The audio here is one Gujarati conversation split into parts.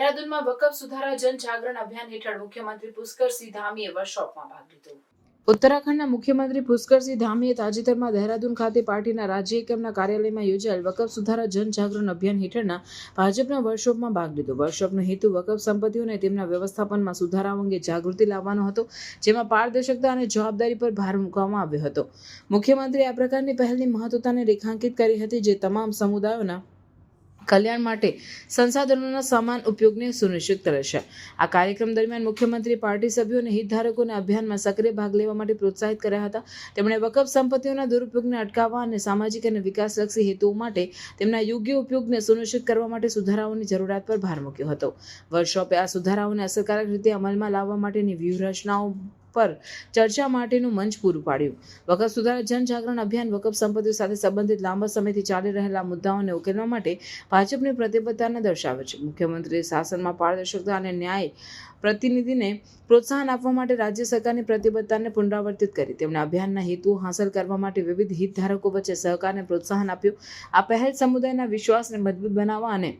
દહેરાદૂનમાં વકફ સુધારા જન જાગરણ અભિયાન હેઠળ મુખ્યમંત્રી પુષ્કરસિંહ ધામીએ વર્કશોપમાં ભાગ લીધો. ઉત્તરાખંડના મુખ્યમંત્રી પુષ્કરસિંહ ધામીએ તાજેતરમાં દહેરાદૂન ખાતે પાર્ટીના રાજ્ય એકમના કાર્યાલયમાં યોજાયેલ વકફ સુધારા જન જાગરણ અભિયાન હેઠળના ભાજપના વર્કશોપમાં ભાગ લીધો. વર્કશોપનો હેતુ વકફ સંપત્તિઓને તેમના વ્યવસ્થાપનમાં સુધારાઓ અંગે જાગૃતિ લાવવાનો હતો, જેમાં પારદર્શકતા અને જવાબદારી પર ભાર મૂકવામાં આવ્યો હતો. મુખ્યમંત્રીએ આ પ્રકારની પહેલની મહત્વતાને રેખાંકિત કરી હતી, જે તમામ સમુદાયોના કલ્યાણ માટે સંસાધનોના સમાન ઉપયોગને સુનિશ્ચિત કરે છે. આ કાર્યક્રમ દરમિયાન મુખ્યમંત્રી પાર્ટી સભ્યો અને હિતધારકોને અભિયાનમાં સક્રિય ભાગ લેવા માટે પ્રોત્સાહિત કર્યા હતા. તેમણે વકફ સંપત્તિઓના દુરુપયોગને અટકાવવા અને સામાજિક અને વિકાસલક્ષી હેતુઓ માટે તેમના યોગ્ય ઉપયોગને સુનિશ્ચિત કરવા માટે સુધારાઓની જરૂરિયાત પર ભાર મૂક્યો હતો. વર્કશોપે આ સુધારાઓને અસરકારક રીતે અમલમાં લાવવા માટેની વ્યૂહરચનાઓ પર ચર્ચા માટેનું મંચ પૂરું પાડ્યું. વકફ સુધારા જનજાગરણ અભિયાન, વકફ સંપત્તિઓ સાથે સંબંધિત લાંબા સમયથી ચાલી રહેલા મુદ્દાઓને ઉકેલવા માટે ભાજપની પ્રતિબદ્ધતાને દર્શાવે છે. મુખ્યમંત્રીએ શાસનમાં પારદર્શકતા અને ન્યાય પ્રતિનિધિને પ્રોત્સાહન આપવા માટે રાજ્ય સરકારની પ્રતિબદ્ધતાને પુનરાવર્તિત કરી. તેમણે અભિયાનના હેતુઓ હાંસલ કરવા માટે વિવિધ હિતધારકો વચ્ચે સહકારને પ્રોત્સાહન આપ્યું. આ પહેલ સમુદાયના વિશ્વાસને મજબૂત બનાવવા અને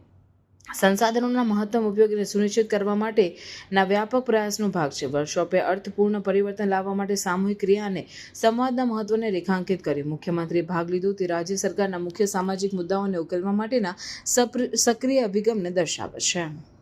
સંસાધનોના મહત્તમ ઉપયોગને સુનિશ્ચિત કરવા માટેના વ્યાપક પ્રયાસનો ભાગ છે. વર્કશોપે અર્થપૂર્ણ પરિવર્તન લાવવા માટે સામૂહિક ક્રિયા અને સંવાદના મહત્વને રેખાંકિત કર્યું મુખ્યમંત્રીએ ભાગ લીધો તે રાજ્ય સરકારના મુખ્ય સામાજિક મુદ્દાઓને ઉકેલવા માટેના સક્રિય અભિગમને દર્શાવે છે.